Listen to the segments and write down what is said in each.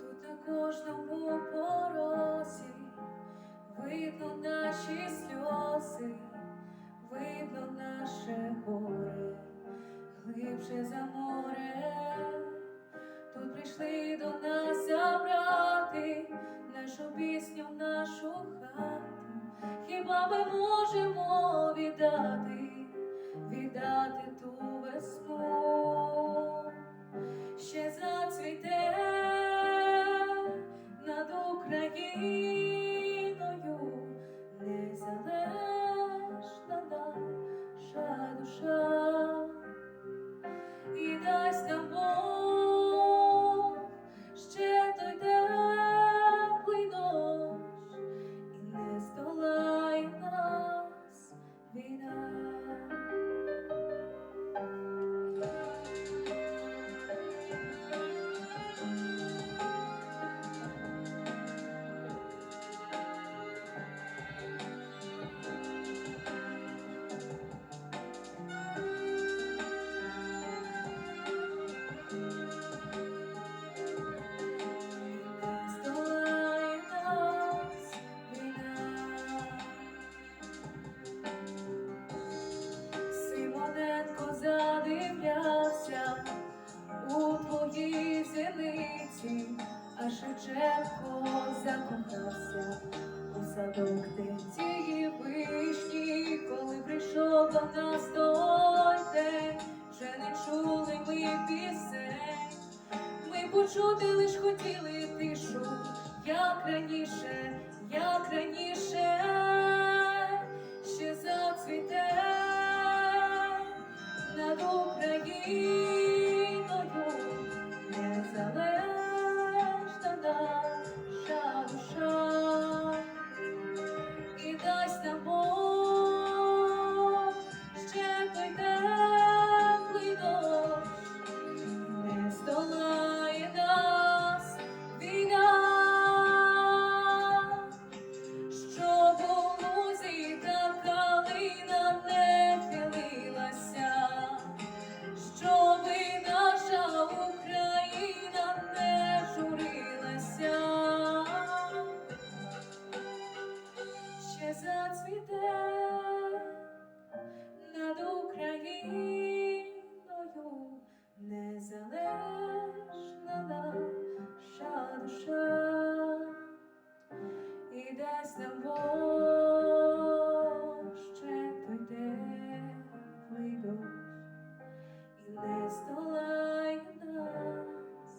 Тут на кожному порозі видно наші сльози, видно наше горе, глибше за море. Тут прийшли до нас забрати нашу пісню, нашу хату. Хіба ми можемо віддати, віддати ту this morning. А Шевченко закохався у садок, де цієї вишні, коли прийшов до нас той день, вже не чули ми пісень. Ми почути лиш хотіли тишу, як раніше, як раніше, ще зацвіте над Україною незалежна наша душа і дасть нам Бог ще той теплий дощ і не здолає нас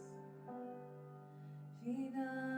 війна.